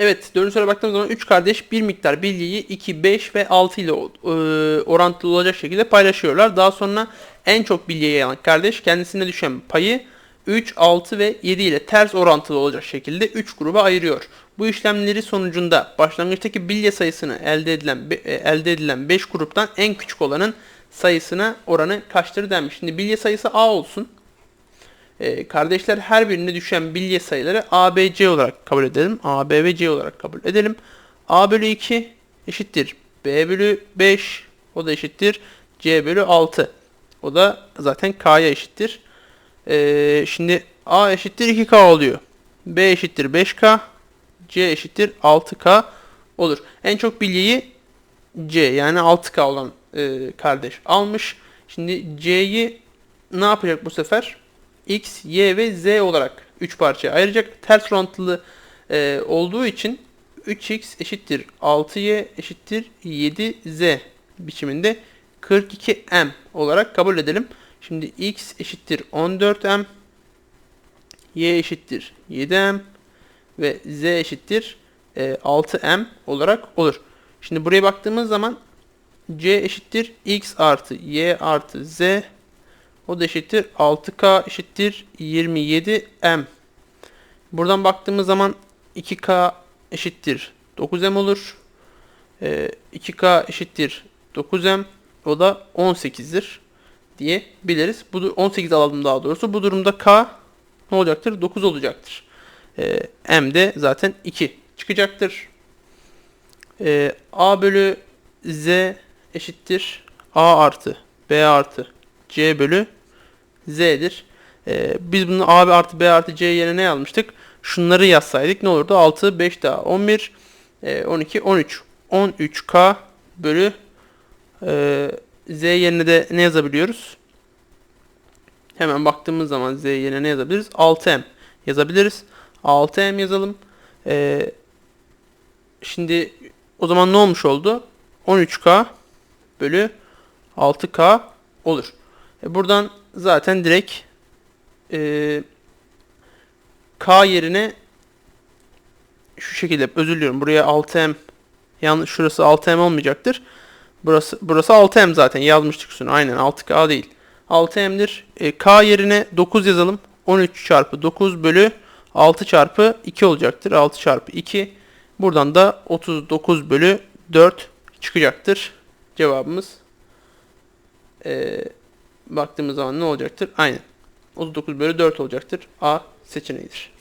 Evet, soruya baktığımız zaman 3 kardeş bir miktar bilgiyi 2, 5 ve 6 ile e, orantılı olacak şekilde paylaşıyorlar. Daha sonra en çok bilgiye alan kardeş kendisine düşen payı 3, 6 ve 7 ile ters orantılı olacak şekilde 3 gruba ayırıyor. Bu işlemleri sonucunda başlangıçtaki bilye sayısını elde edilen e, elde edilen 5 gruptan en küçük olanın sayısına oranı kaçtır denmiş. Şimdi bilye sayısı A olsun. Ee, kardeşler her birine düşen bilye sayıları A, B, C olarak kabul edelim. A, B ve C olarak kabul edelim. A bölü 2 eşittir. B bölü 5 o da eşittir. C bölü 6 o da zaten K'ya eşittir. Ee, şimdi A eşittir 2K oluyor. B eşittir 5K. C eşittir 6K olur. En çok bilyeyi C yani 6K olan e, kardeş almış. Şimdi C'yi ne yapacak bu sefer? X, Y ve Z olarak 3 parçaya ayıracak. Ters orantılı e, olduğu için 3x eşittir 6y eşittir 7z biçiminde 42m olarak kabul edelim. Şimdi x eşittir 14m, y eşittir 7m ve z eşittir e, 6m olarak olur. Şimdi buraya baktığımız zaman c eşittir x artı y artı z o da eşittir 6k eşittir 27m. Buradan baktığımız zaman 2k eşittir 9m olur. Ee, 2k eşittir 9m o da 18'dir diyebiliriz. Bu 18 alalım daha doğrusu. Bu durumda k ne olacaktır? 9 olacaktır. Ee, m de zaten 2 çıkacaktır. Ee, a bölü z eşittir a artı b artı c bölü z'dir. Ee, biz bunu a artı b artı c yerine ne yazmıştık? Şunları yazsaydık ne olurdu? 6, 5 daha 11, e, 12, 13. 13k bölü e, z yerine de ne yazabiliyoruz? Hemen baktığımız zaman z yerine ne yazabiliriz? 6m yazabiliriz. 6m yazalım. Ee, şimdi o zaman ne olmuş oldu? 13k bölü 6k olur. E buradan zaten direkt e, k yerine şu şekilde özür diliyorum. Buraya 6m yanlış şurası 6m olmayacaktır. Burası burası 6m zaten yazmıştık şunu. Aynen 6k değil. 6m'dir. E, k yerine 9 yazalım. 13 çarpı 9 bölü 6 çarpı 2 olacaktır. 6 çarpı 2. Buradan da 39 bölü 4 çıkacaktır. Cevabımız e, baktığımız zaman ne olacaktır? Aynen. 39 bölü 4 olacaktır. A seçeneğidir.